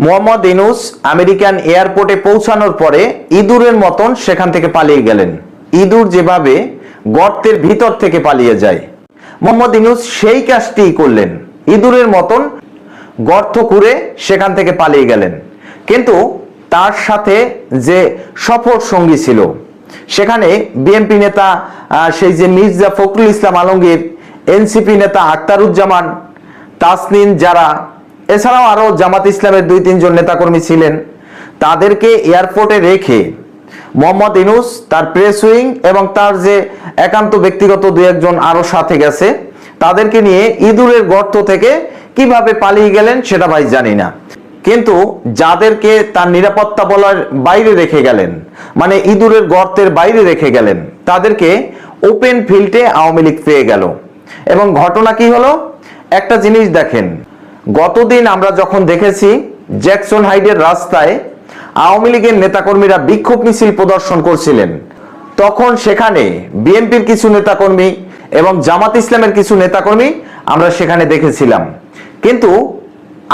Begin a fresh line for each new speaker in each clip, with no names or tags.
Mohammad Yunus American এয়ারপোর্টে পৌঁছানোর পরে ইঁদুরের মতন সেখান থেকে পালিয়ে গেলেন। ইঁদুর যেভাবে গর্তের ভিতর থেকে পালিয়ে যায়, মোহাম্মদ ইনুস সেই কাজটিই করলেন। ইঁদুরের মতন গর্ত করে সেখান থেকে পালিয়ে গেলেন। কিন্তু তার সাথে যে সফর সঙ্গী ছিল, সেখানে বিএনপি নেতা সেই যে মির্জা ফখরুল ইসলাম আলমগীর, এনসিপি নেতা আক্তারুজ্জামান তাসনিন যারা এছাড়াও আরও জামাত ইসলামের দুই, তিনজন নেতাকর্মী ছিলেন। তাদেরকে এয়ারপোর্টে রেখে মোহাম্মদ ইনুস তার প্রেস উইং এবং তার যে একান্ত ব্যক্তিগত দু একজন আরও সাথে গেছে, তাদেরকে নিয়ে ইঁদুরের গর্ত থেকে কীভাবে পালিয়ে গেলেন সেটা ভাই জানি না। কিন্তু যাদেরকে তার নিরাপত্তা বলার বাইরে রেখে গেলেন মানে ইঁদুরের গর্তের বাইরে রেখে গেলেন, তাদেরকে ওপেন ফিল্ডে আওয়ামী লীগ পেয়ে গেল। এবং ঘটনা কি হলো? একটা জিনিস দেখেন গতদিন আমরা যখন দেখেছি জ্যাকসন হাইডের রাস্তায় আওয়ামী লীগের নেতাকর্মীরা বিক্ষোভ মিছিল প্রদর্শন করছিলেন। তখন সেখানে বিএনপির কিছু নেতাকর্মী এবং জামাত ইসলামের কিছু নেতাকর্মী আমরা সেখানে দেখেছিলাম। কিন্তু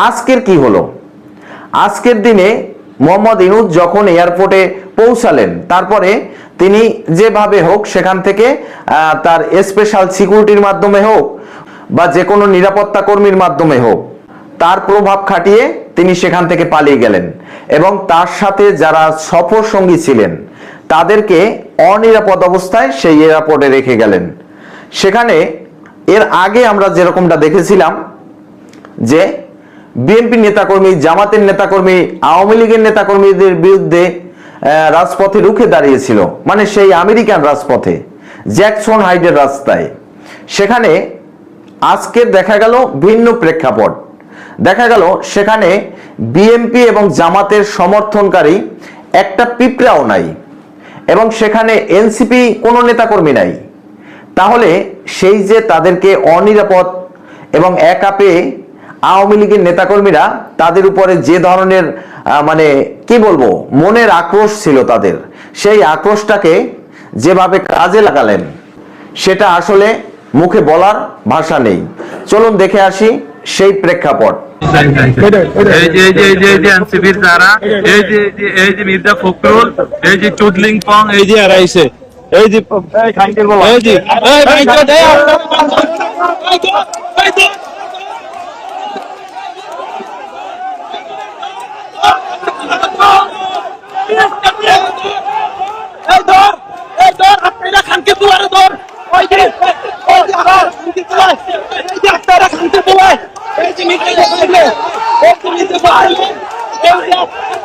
আজকের কি হলো? আজকের দিনে মোহাম্মদ ইনুদ যখন এয়ারপোর্টে পৌঁছালেন, তারপরে তিনি যেভাবে হোক সেখান থেকে তার স্পেশাল সিকিউরিটির মাধ্যমে হোক বা যে কোনো নিরাপত্তা কর্মীর মাধ্যমে হোক তার প্রভাব খাটিয়ে তিনি সেখান থেকে পালিয়ে গেলেন। এবং তার সাথে যারা সফর সঙ্গী ছিলেন, তাদেরকে অনিরাপদ অবস্থায় সেই এয়ারপোর্টে রেখে গেলেন। সেখানে এর আগে আমরা যেরকমটা দেখেছিলাম যে বিএনপি নেতাকর্মী, জামাতের নেতাকর্মী, আওয়ামী লীগের নেতাকর্মীদের বিরুদ্ধে রাজপথে রুখে দাঁড়িয়েছিল। মানে সেই আমেরিকান রাজপথে, জ্যাকসন হাইডের রাস্তায়। সেখানে আজকে দেখা গেল ভিন্ন প্রেক্ষাপট। দেখা গেল সেখানে বিএনপি এবং জামাতের সমর্থনকারী একটা পিঁপড়াও নাই এবং সেখানে এনসিপি কোনো নেতাকর্মী নাই। তাহলে সেই যে তাদেরকে অনিরাপদ এবং একা পেয়ে আওয়ামী লীগের নেতাকর্মীরা তাদের উপরে যে ধরনের মানে কি বলব, মনের আক্রোশ ছিল তাদের, সেই আক্রোশটাকে যেভাবে কাজে লাগালেন, সেটা আসলে মুখে বলার ভাষা নেই। চলুন দেখে আসি সেই প্রেক্ষাপট
এই যে এই যে এই যে এই যে এনসিপির যারা এই যে এই যে- এই যে মির্জা ফখরুল এই যে চুদলিং এই যে এই যে এই যে এই তো দে
এই ধর এই ধর আপনারা খানকে দুয়ারে ধর ওই যে ওই যে ধর খানকে দুয়ারে এই যে আপনারা খানকে দুয়ারে এই যে নিচে বসলে এই যে নিচে বসলে এই যে আপনারা বসলে এই যে আপনারা এই ধর এই যে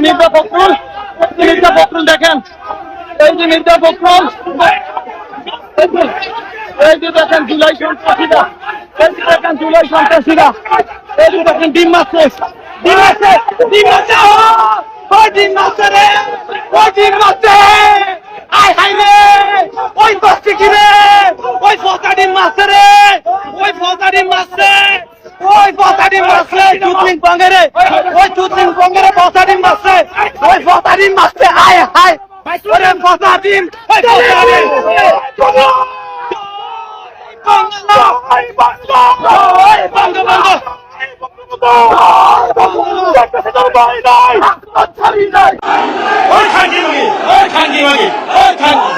মির্জা ফখরুল মির্জা ফখরুল দেখেন। এই যে মির্জা ফখরুল এই যে- দেখেন, জুলাই সন্ত্রাসীরা। এই যে দেখেন জুলাই সন্ত্রাসীরা। এই যে দেখেন ডিম মারছে। ডিম মারছে ডিম মারছে ও! ওই ডিম মারছে রে? ওই ডিম মারছে আয় হাই রে, ওই করছে কি রে? ওই ফসা ডিম মারছে রে, ওই ফসা ডিম মারছে ওই ফসা ডিম মারছে চুতলিং পঙ্গেরে ওই চুতলিং পঙ্গেরে ফসা ডিম মারছে ওই ফসা ডিম মারছে আয় হাই ওরে ফসা ডিম, ওই ফসা ডিম। বাংলা বাংলা বাংলা। বাংলা
ওই খানকি মাগি ওই খানকি মাগি ওই খানকি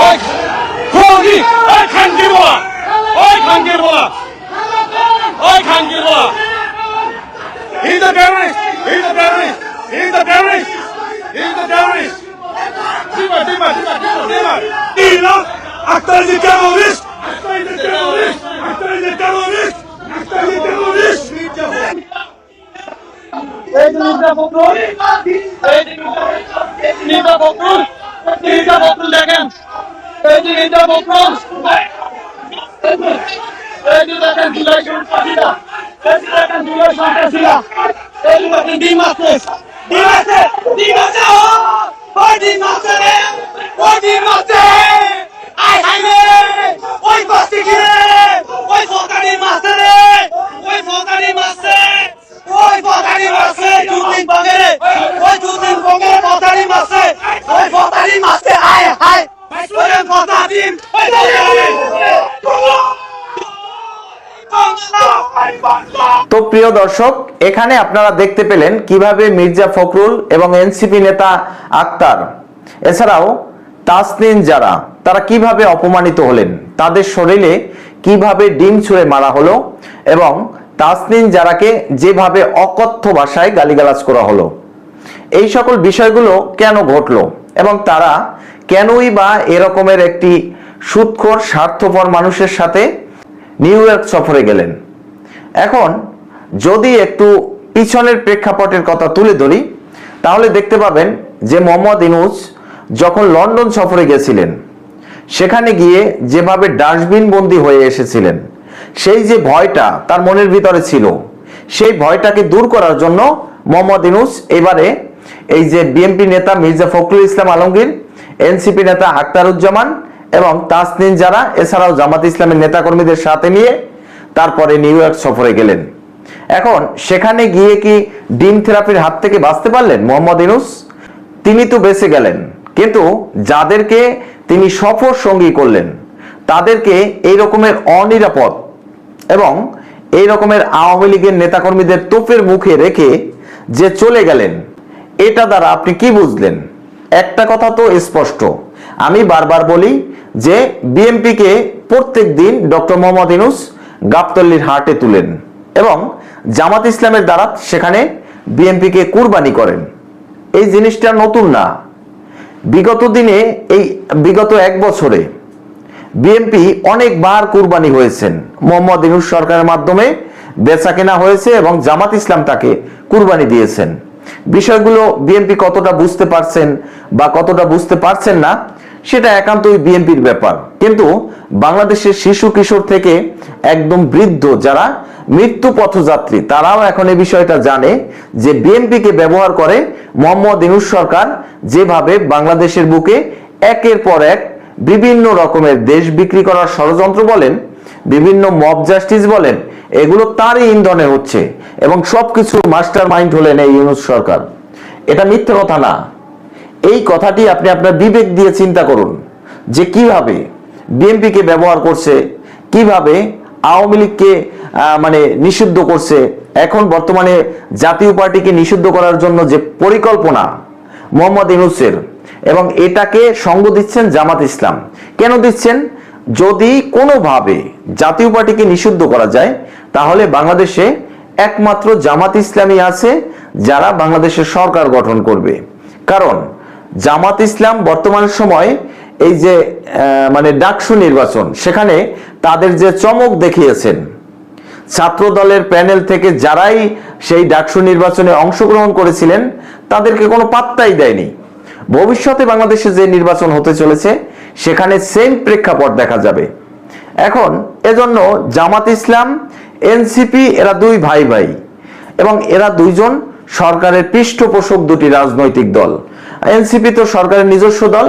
ওই খানকি ওই খানকি বলা ওই খানকি বলা ওই He's a terrorist. He's a terrorist. He's a terrorist. He's a terrorist. Dima, Dima, Dima, Dima, Dima. Dima, Akhtar is a terrorist. Akhtar is a terrorist. Akhtar is a terrorist. Akhtar is a terrorist.
এই মির্জা ফখরুল এই যে ফখরুল মির্জা ফখরুল দেখেন এই মির্জা ফখরুল এই দেখেন জুলাই সন্ত্রাসীরা ডিম আছে ডিম আছে ওই ডিম আছে রে ওই ডিম আয় হায় রে ওই বাস্তি কি রে ওই সরকারি মাছে রে ওই সরকারি মাছে ওই সরকারি মাছে দুদিন বাগেরে ওই দুদিন সরকারি মাছে ওই সরকারি মাছে আয় হায় ওই সরকারি ওই
তো প্রিয় দর্শক, এখানে আপনারা দেখতে পেলেন কীভাবে মির্জা ফখরুল এবং এনসিপি নেতা আক্তার, এছাড়াও তাসনিন যারা তারা কীভাবে অপমানিত হলেন, তাদের শরীরে কীভাবে ডিম ছুঁড়ে মারা হলো এবং তাসনিন যারাকে যেভাবে অকথ্য ভাষায় গালিগালাজ করা হলো। এই সকল বিষয়গুলো কেন ঘটলো এবং তারা কেনই বা এরকমের একটি সুৎখোর, স্বার্থপর মানুষের সাথে নিউ ইয়র্ক সফরে গেলেন? এখন যদি একটু পিছনের প্রেক্ষাপটের কথা তুলে ধরি, তাহলে দেখতে পাবেন যে মোহাম্মদ ইনুস যখন লন্ডন সফরে গেছিলেন, সেখানে গিয়ে যেভাবে ডাস্টবিন বন্দি হয়ে এসেছিলেন, সেই যে ভয়টা তার মনের ভিতরে ছিল, সেই ভয়টাকে দূর করার জন্য মোহাম্মদ ইনুস এবারে এই যে বিএনপি নেতা মির্জা ফখরুল ইসলাম আলমগীর, এনসিপি নেতা আখতারুজ্জামান এবং তাসনিন যারা এছাড়াও জামাত ইসলামের নেতাকর্মীদের সাথে নিয়ে তারপরে নিউ ইয়র্ক সফরে গেলেন। এখন সেখানে গিয়ে কি ডিম থেরাপির হাত থেকে বাঁচতে পারলেন মোহাম্মদ ইনুস তিনি তো বেঁচে গেলেন, কিন্তু যাদেরকে তিনি সফর সঙ্গী করলেন, তাদেরকে এই রকমের অনিরাপদ এবং এই রকমের আওয়ামী লীগের নেতাকর্মীদের তোপের মুখে রেখে যে চলে গেলেন, এটা দ্বারা আপনি কি বুঝলেন? একটা কথা তো স্পষ্ট, আমি বারবার বলি যে বিএনপিকে প্রত্যেক দিন ডক্টর মোহাম্মদ ইনুস গাবতল্লির হাটে তুলেন। এবং জামাত ইসলামের দ্বারা সেখানে বিএনপিকে কুরবানি করেন। এই জিনিসটা নতুন না। বিগত দিনে এই, বিগত এক বছরে বিএনপি অনেকবার কুরবানি হয়েছেন। মোহাম্মদ ইনুস সরকারের মাধ্যমে বেচা কেনা হয়েছে এবং জামাত ইসলাম তাকে কুরবানি দিয়েছেন। বিষয়গুলো বিএনপি কতটা বুঝতে পারছেন বা কতটা বুঝতে পারছেন না, সেটা একান্তই বিএনপির ব্যাপার। কিন্তু বাংলাদেশের শিশু কিশোর থেকে একদম বৃদ্ধ যারা মৃত্যু পথযাত্রী, তারাও এখন এই বিষয়টা জানে যে বিএনপিকে ব্যবহার করে মোহাম্মদ ইনুস সরকার যেভাবে বাংলাদেশের বুকে একের পর এক বিভিন্ন রকমের দেশ বিক্রি করার ষড়যন্ত্র বলেন, বিভিন্ন মব জাস্টিস বলেন, এগুলো তারই ইন্ধনে হচ্ছে এবং সবকিছু মাস্টার মাইন্ড হলেন এই ইউনুস সরকার। এটা মিথ্যে কথা না। এই কথাটি আপনি আপনার বিবেক দিয়ে চিন্তা করুন যে কীভাবে বিএনপিকে ব্যবহার করছে, কীভাবে আওয়ামী লীগকে মানে নিষিদ্ধ করছে, এখন বর্তমানে জাতীয় পার্টিকে নিষিদ্ধ করার জন্য যে পরিকল্পনা মোহাম্মদ ইউনুসের, এবং এটাকে সঙ্গ দিচ্ছেন জামাত ইসলাম। কেন দিচ্ছেন? যদি কোনোভাবে জাতীয় পার্টিকে নিষিদ্ধ করা যায়, তাহলে বাংলাদেশে একমাত্র জামাত ইসলামী আছে যারা বাংলাদেশের সরকার গঠন করবে। কারণ জামাত ইসলাম বর্তমান সময় এই যে মানে ডাকসু নির্বাচন, সেখানে তাদের যে চমক দেখিয়েছেন ছাত্র দলের প্যানেল থেকে যারাই সেই ডাকসু নির্বাচনে অংশগ্রহণ করেছিলেন, তাদেরকে কোনো পাত্তাই দেয়নি। ভবিষ্যতে বাংলাদেশে যে নির্বাচন হতে চলেছে, সেখানে সেম প্রেক্ষাপট দেখা যাবে। এখন, এজন্য জামাত ইসলাম, এনসিপি, এরা দুই ভাই ভাই এবং এরা দুইজন সরকারের পৃষ্ঠপোষক দুটি রাজনৈতিক দল। এনসিপি তো সরকারের নিজস্ব দল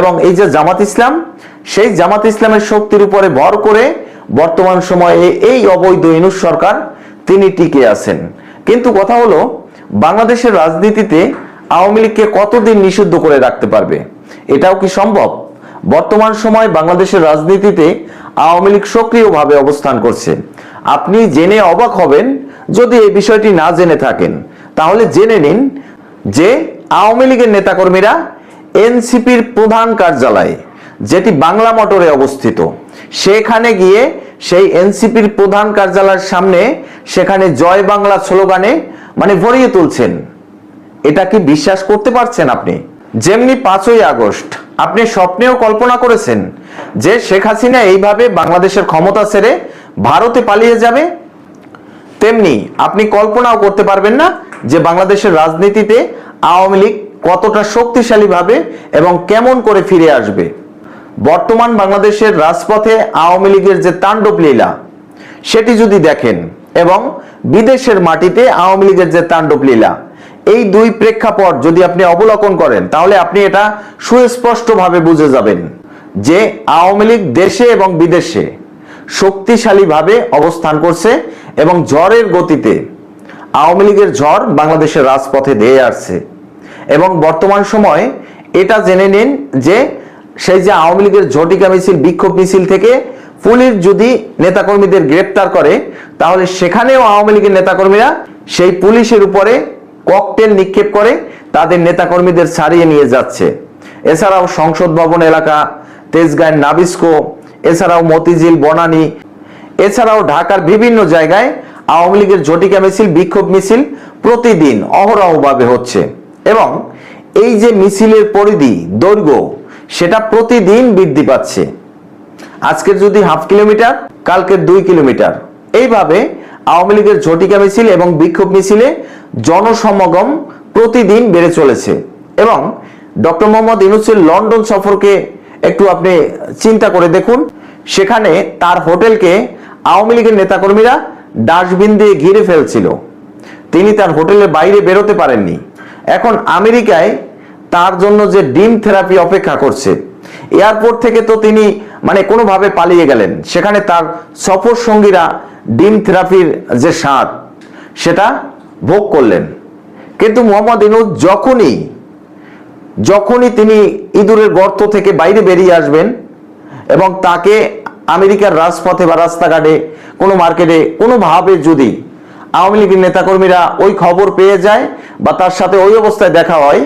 এবং এই যে জামাত ইসলাম, সেই জামাত ইসলামের শক্তির উপরে ভর করে বর্তমান সময়ে এই অবৈধ ইনুস সরকার তিনি টিকে আছেন। কিন্তু কথা হলো, বাংলাদেশের রাজনীতিতে আওয়ামী লীগকে কতদিন নিষিদ্ধ করে রাখতে পারবে? এটাও কি সম্ভব? বর্তমান সময় বাংলাদেশের রাজনীতিতে আওয়ামী লীগ সক্রিয়ভাবে অবস্থান করছে। আপনি জেনে অবাক হবেন, যদি এই বিষয়টি না জেনে থাকেন, তাহলে জেনে নিন যে আওয়ামী লীগের নেতাকর্মীরা এনসিপির প্রধান কার্যালয়ে, যেটি বাংলা মোটরে অবস্থিত। সেখানে গিয়ে সেই এনসিপির প্রধান কার্যালয়ের সামনে সেখানে জয় বাংলা স্লোগানে মানে ভরিয়ে তুলছেন। এটা কি বিশ্বাস করতে পারছেন আপনি? যেমনি পাঁচই আগস্ট, আপনি স্বপ্নেও কল্পনা করেছেন যে শেখ হাসিনা এইভাবে বাংলাদেশের ক্ষমতা ছেড়ে ভারতে পালিয়ে যাবে? তেমনি আপনি কল্পনাও করতে পারবেন না যে বাংলাদেশের রাজনীতিতে আওয়ামী লীগ কতটা শক্তিশালীভাবে এবং কেমন করে ফিরে আসবে। বর্তমান বাংলাদেশের রাজপথে আওয়ামী লীগের যে তাণ্ডব লীলা, সেটি যদি দেখেন এবং বিদেশের মাটিতে আওয়ামী লীগের যে তাণ্ডব লীলা, এই দুই প্রেক্ষাপট যদি আপনি অবলোকন করেন, তাহলে আপনি এটা সুস্পষ্টভাবে বুঝে যাবেন যে আওয়ামী লীগ দেশে এবং বিদেশে শক্তিশালীভাবে অবস্থান করছে এবং ঝড়ের গতিতে আওয়ামী লীগের ঝড় বাংলাদেশের রাজপথে ধেয়ে আসছে। এবং বর্তমান সময় এটা জেনে নিন যে সেই যে আওয়ামী লীগের ঝটিকা মিছিল, বিক্ষোভ মিছিল থেকে পুলিশ যদি নেতাকর্মীদের গ্রেপ্তার করে, তাহলে সেখানেও আওয়ামী লীগের নেতাকর্মীরা সেই পুলিশের উপরে ককটেল নিক্ষেপ করে তাদের নেতাকর্মীদের ছাড়িয়ে নিয়ে যাচ্ছে। এছাড়াও সংসদ ভবন এলাকা, তেজগাঁয়ের নাবিস্কো, এছাড়াও মতিঝিল, বনানী, এছাড়াও ঢাকার বিভিন্ন জায়গায় আওয়ামী লীগের ঝটিকা মিছিল, বিক্ষোভ মিছিল প্রতিদিন অহরহভাবে হচ্ছে। এবং এই যে মিছিলের পরিধি, দৈর্ঘ্য, সেটা প্রতিদিন বৃদ্ধি পাচ্ছে। আজকের যদি হাফ কিলোমিটার, কালকের দুই কিলোমিটার। এইভাবে আওয়ামী লীগের ঝটিকা মিছিল এবং বিক্ষোভ মিছিলে জনসমাগম প্রতিদিন বেড়ে চলেছে এবং ডক্টর মোহাম্মদ ইউনুসের লন্ডন সফরকে একটু আপনি চিন্তা করে দেখুন। সেখানে তার হোটেলকে আওয়ামী লীগের নেতাকর্মীরা ডাস্টবিন দিয়ে ঘিরে ফেলছিল। তিনি তার হোটেলের বাইরে বেরোতে পারেননি। এখন আমেরিকায় তার জন্য যে ডিম থেরাপি অপেক্ষা করছে, এয়ারপোর্ট থেকে তো তিনি মানে কোনোভাবে পালিয়ে গেলেন, সেখানে তার সফর সঙ্গীরা ডিম থেরাপির যে স্বাদ, সেটা ভোগ করলেন। কিন্তু মোহাম্মদ ইনুজ যখনই যখনই তিনি ইঁদুরের গর্ত থেকে বাইরে বেরিয়ে আসবেন এবং তাকে আমেরিকার রাজপথে বা রাস্তাঘাটে কোনো মার্কেটে কোনোভাবে যদি আওয়ামী লীগের নেতাকর্মীরা ওই খবর পেয়ে যায় বা তার সাথে ওই অবস্থায় দেখা হয়,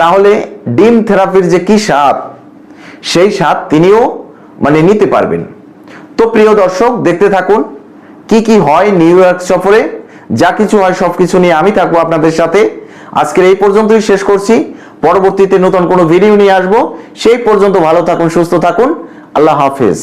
তাহলে ডিম থেরাপির যে কি স্বাদ, সেই স্বাদ তিনিও মানে নিতে পারবেন। তো প্রিয় দর্শক, দেখতে থাকুন কি কি হয় নিউ ইয়র্ক সফরে, যা কিছু হয় সব কিছু নিয়ে আমি থাকব আপনাদের সাথে। আজকের এই পর্যন্তই শেষ করছি। পরবর্তীতে নতুন কোনো ভিডিও নিয়ে আসব। সেই পর্যন্ত ভালো থাকুন, সুস্থ থাকুন। আল্লাহ হাফেজ।